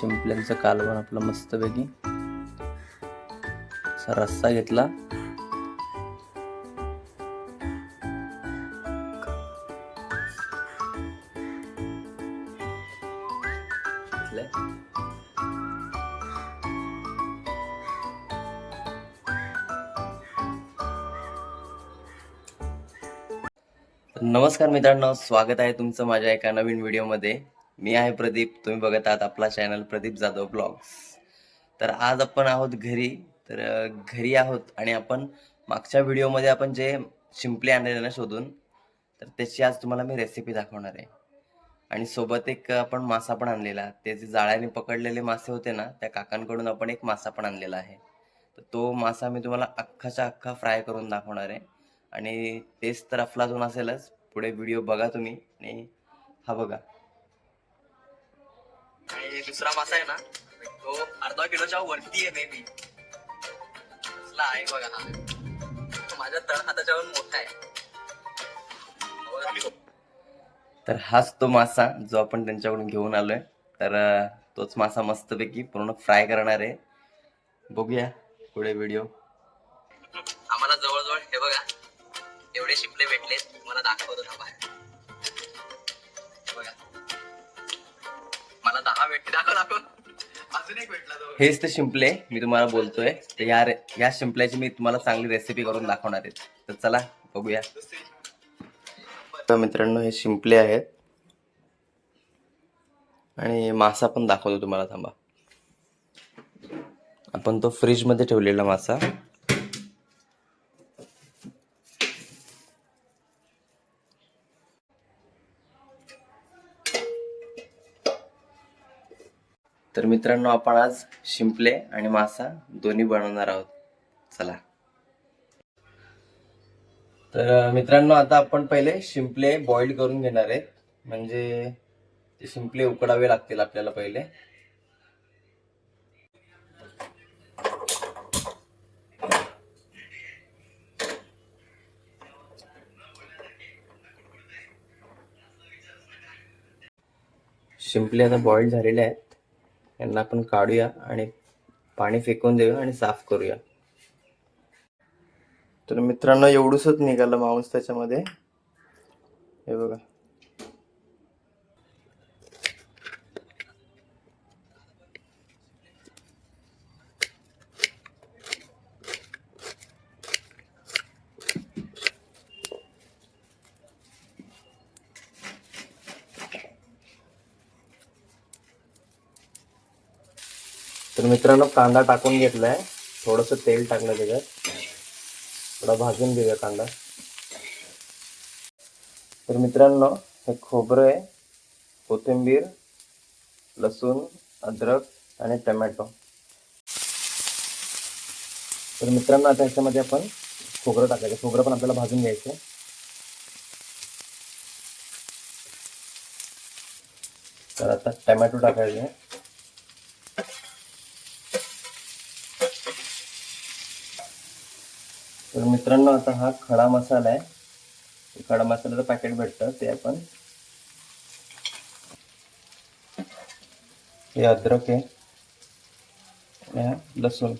शिंपल्यांचं कालवण आपलं मस्तपैकी. असा रस्सा घेतला. नमस्कार मित्रांनो स्वागत आहे तुमचं माझ्या एका नवीन व्हिडिओमध्ये मी आहे प्रदीप तुम्ही बघत आहात आपला चॅनल प्रदीप जाधव ब्लॉग्स तर आज आपण आहोत घरी तर घरी आहोत आणि आपण मागच्या व्हिडिओमध्ये आपण जे शिंपले आणलेले ना शोधून तर त्याची आज तुम्हाला मी रेसिपी दाखवणार आहे. आणि सोबत एक आपण मासा पण आणलेला. ते जे जाळ्याने पकडलेले मासे होते ना त्या काकांकडून आपण एक मासा पण आणलेला आहे. तर तो मासा मी तुम्हाला अख्खाच्या अख्खा फ्राय करून दाखवणार आहे. आणि तेच तर अफलातून असेलच पुढे व्हिडिओ बघा तुम्ही आणि हा बघा. आणि दुसरा मासा आहे ना तो अर्धा किलोच्या वरती आहे मेबी आहे बघा हा. माझ्या तळ हाताच्यावर मोठा आहे. तर हाच तो मासा जो आपण त्यांच्याकडून घेऊन आलोय. तर तोच मासा मस्तपैकी पूर्ण फ्राय करणार आहे. बघूया पुढे व्हिडिओ आम्हाला जवळजवळ हे बघा एवढे शिंपले भेटले तुम्हाला दाखवतो थांबा. मला दहा भेटले दाखव दाखव. अजून एक भेटला हेच ते शिंपले मी तुम्हाला बोलतोय. तर या रे- या शिंपल्याची मी तुम्हाला चांगली रेसिपी करून दाखवणार आहे. तर चला बघूया. तर मित्रांनो हे शिंपले आहेत. आणि मासा पण दाखवतो तुम्हाला थांबा. आपण तो फ्रीजमध्ये ठेवलेला मासा. तर मित्रांनो आपण आज शिंपले आणि मासा दोन्ही बनवणार आहोत. चला. तर मित्रांनो आता आपण पहिले शिंपले बॉइल करून घेणार आहेत. म्हणजे ते शिंपले उकडावे लागतील आपल्याला पहिले. शिंपले आता बॉइल झालेले आहेत. यांना आपण काढूया आणि पाणी फेकून देऊया आणि साफ करूया. तर मित्रांनो एवढूसच निघालं मांस त्याच्यामध्ये. हे बघा. तर मित्रांनो कांदा टाकून घेतलाय. थोडस तेल टाकलं त्याच्यात. थोडा भाजून घेऊया कांदा. तर मित्रांनो हे खोबरं आहे. कोथिंबीर लसूण अद्रक आणि टमॅटो. तर मित्रांनो आता ह्याच्यामध्ये आपण खोबरं टाकायचं. खोबरं पण आपल्याला भाजून घ्यायचं तर आता टमॅटो टाकायचे. तर मित्रांनो आता हा खडा मसाला आहे. खडा मसाल्याचं पॅकेट भेटतं ते आपण हे अद्रक आहे लसूण.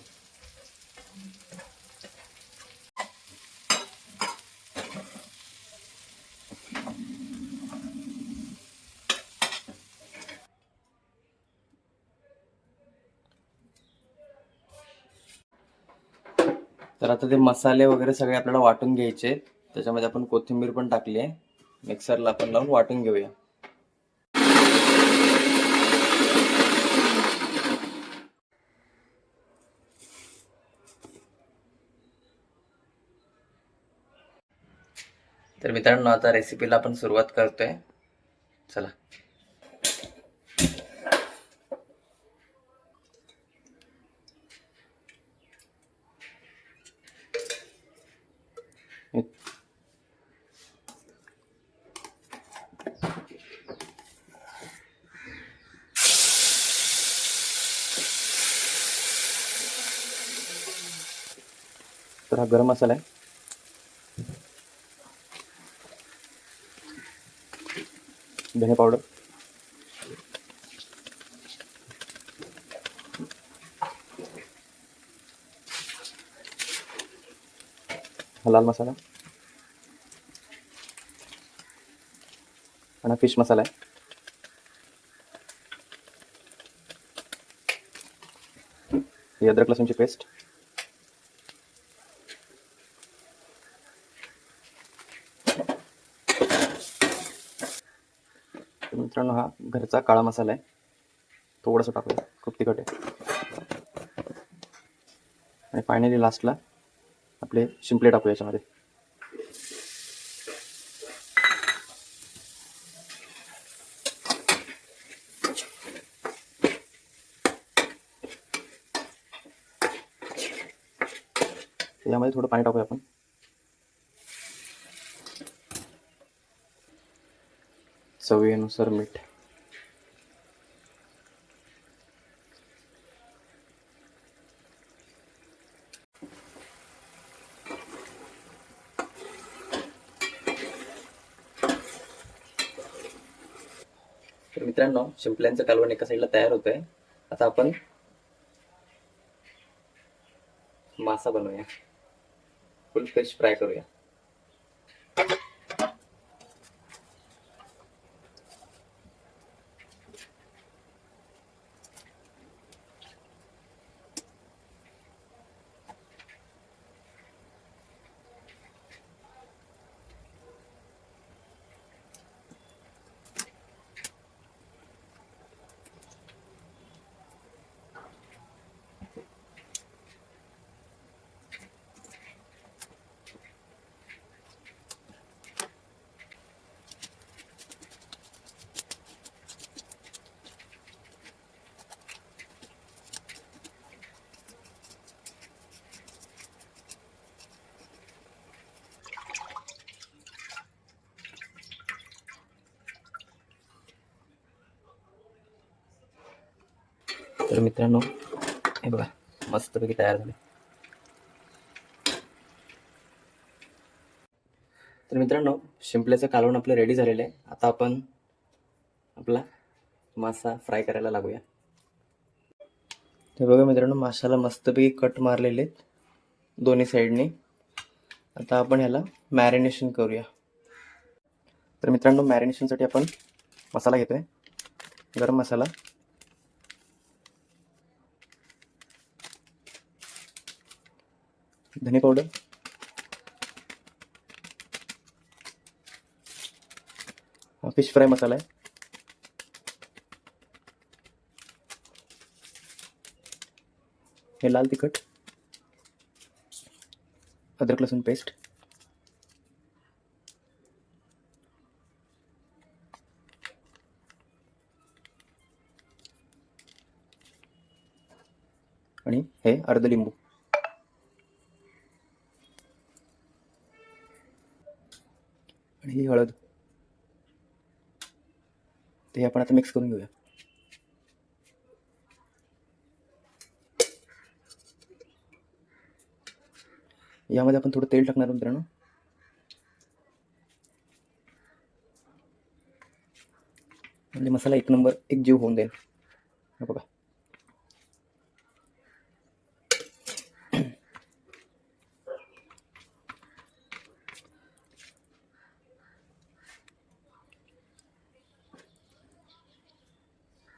तर आता ते मसाले वगैरे सगळे आपल्याला वाटून घ्यायचे. त्याच्यामध्ये आपण कोथिंबीर पण टाकली आहे. मिक्सरला आपण लावून वाटून घेऊया. तर मित्रांनो आता रेसिपीला आपण सुरुवात करतोय. चला. तर हा गरम मसाला आहे. धने पावडर. हा लाल मसाला. आणि फिश मसाला आहे. ही अद्रक लसूणची पेस्ट घरचा काळा मसाला आहे. थोडासा टाकूया खूप तिखट आहे. आणि फायनली लास्टला आपले शिंपले टाकूया याच्यामध्ये. यामध्ये थोडं पाणी टाकूया आपण. चवीनुसार मीठ. मित्रांनो शिंपल्यांचं कालवण एका साईडला तयार होतंय. आता आपण मासा बनवूया. फुल फिश फ्राय करूया. तर मित्रांनो हे बघा मस्तपैकी तयार झाले. तर मित्रांनो शिंपल्याचं कालवण आपलं रेडी झालेलं आहे. आता आपण आपला मासा फ्राय करायला लागूया. हे बघा मित्रांनो माशाला मस्तपैकी कट मारलेले आहेत दोन्ही साईडने आता आपण ह्याला मॅरिनेशन करूया. तर मित्रांनो मॅरिनेशनसाठी आपण मसाला घेतोय. गरम मसाला. धने पावडर. हा फिश फ्राय मसाला आहे. हे लाल तिखट. अद्रक लसूण पेस्ट. आणि हे अर्ध लिंबू. आणि ही हळद. ते आपण आता मिक्स करून घेऊया. यामध्ये आपण थोडं तेल टाकणार मित्रांनो. म्हणजे मसाला एक नंबर एक जीव होऊन जाईल. बघा.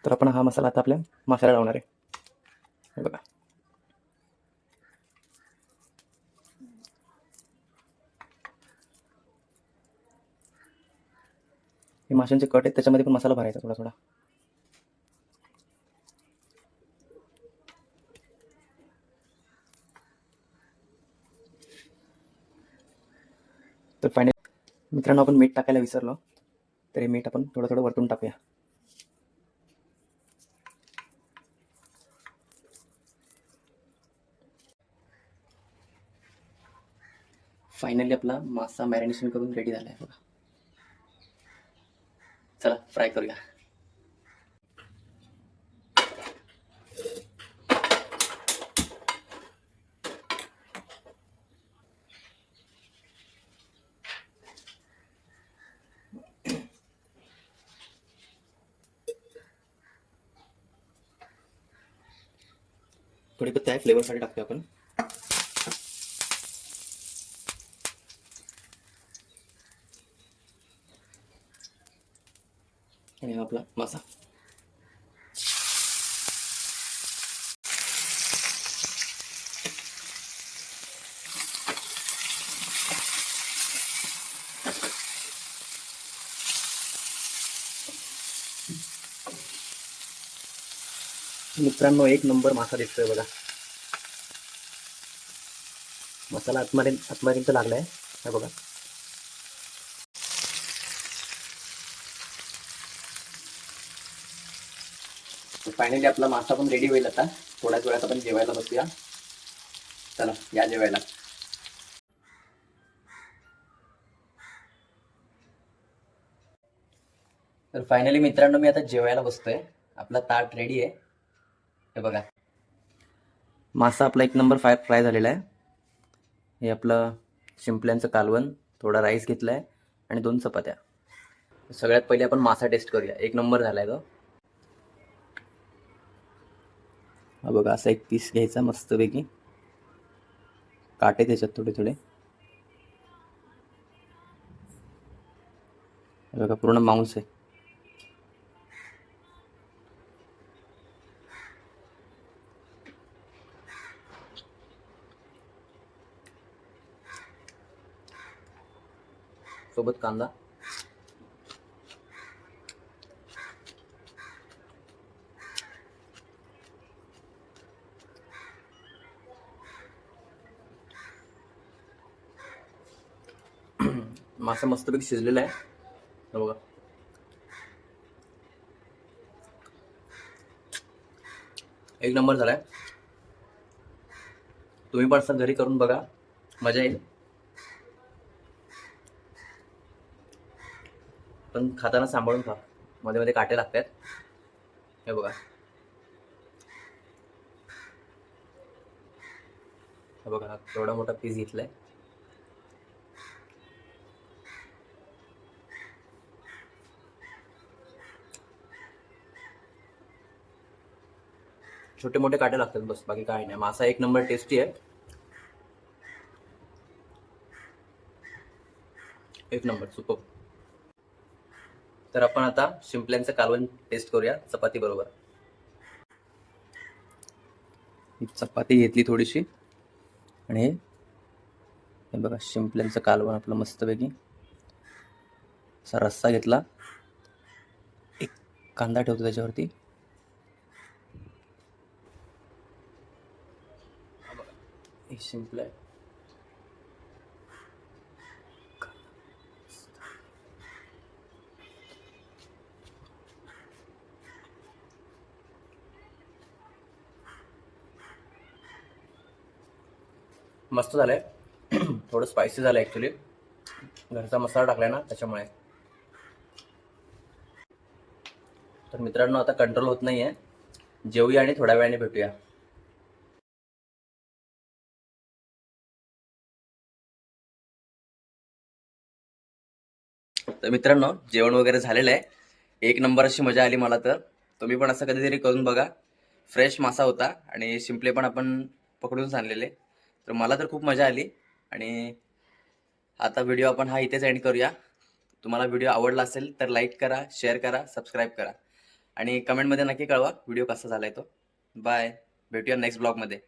तर आपण हा मसाला आता आपल्या माशाला लावणार आहे. हे बघा. हे माशांचे कट आहेत त्याच्यामध्ये पण मसाला भरायचा थोडा थोडा तर फायनल मित्रांनो आपण मीठ टाकायला विसरलो. तर हे मीठ आपण थोडं थोडं वरतून टाकूया. फायनली आपला मासा मॅरिनेशन करून रेडी झाला आहे बघा. चला फ्राय करूया. कढीपत्ता आहे फ्लेवरसाठी टाकतो आपण. आणि आपला मासा मित्रांनो एक नंबर मासा दिसतोय बघा. मसाला आतपर्यंत आतपर्यंत लागलाय. हे बघा. फायनली आपला मासा पण रेडी होईल आता. थोड्याच वेळात आपण जेवायला बसूया. चला या जेवायला. तर फायनली मित्रांनो मी आता जेवायला बसतोय. आपला ताट रेडी आहे. हे बघा. मासा आपला एक नंबर फाय फ्राय झालेला आहे. हे आपलं शिंपल्यांचं कालवण थोडा राईस घेतला आहे आणि दोन चपात्या. सगळ्यात पहिले आपण मासा टेस्ट करूया. एक नंबर झाला आहे तो. हा बघा असा एक पीस घ्यायचा मस्तपैकी. काटे त्याच्यात थोडे थोडे. बघा पूर्ण मांस आहे. सोबत कांदा. मासा मस्तपैकी शिजलेला आहे. बघा. एक नंबर झालाय. तुम्ही पण असं घरी करून बघा. मजा येईल. पण खाताना सांभाळून खा. मध्ये मध्ये काटे लागतात. हे बघा. हे बघा एवढा मोठा पीस घेतलाय. छोटे मोठे काटे लागतात बस बाकी काही नाही. मासा एक नंबर टेस्टी आहे. एक नंबर सुपर तर आपण आता शिंपल्यांचं कालवण टेस्ट करूया चपाती बरोबर. चपाती घेतली थोडीशी. आणि हे बघा शिंपल्यांचं कालवण आपलं मस्तपैकी. असा रस्सा घेतला. एक कांदा ठेवतो त्याच्यावरती हा बघा, हे शिंपल आहे मस्त झालंय. थोडं स्पायसी झालं ॲक्च्युली घरचा मसाला टाकलाय ना त्याच्यामुळे. तर मित्रांनो आता कंट्रोल होत नाहीये. जेवूया आणि थोड्या वेळाने भेटूया. तर मित्रांनो जेवण वगैरे झालेलं आहे. एक नंबर अशी मजा आली मला तर. तुम्ही पण असं कधीतरी करून बघा. फ्रेश मासा होता आणि शिंपले पण आपण पकडून सांगलेले तर मला तर खूप मजा आली. आणि आता व्हिडिओ आपण हा इथेच एंड करूया. तुम्हाला व्हिडिओ आवडला असेल तर लाईक करा शेअर करा सबस्क्राईब करा. आणि कमेंटमध्ये नक्की कळवा व्हिडिओ कसा झाला आहे तो. बाय भेटूया नेक्स्ट ब्लॉगमध्ये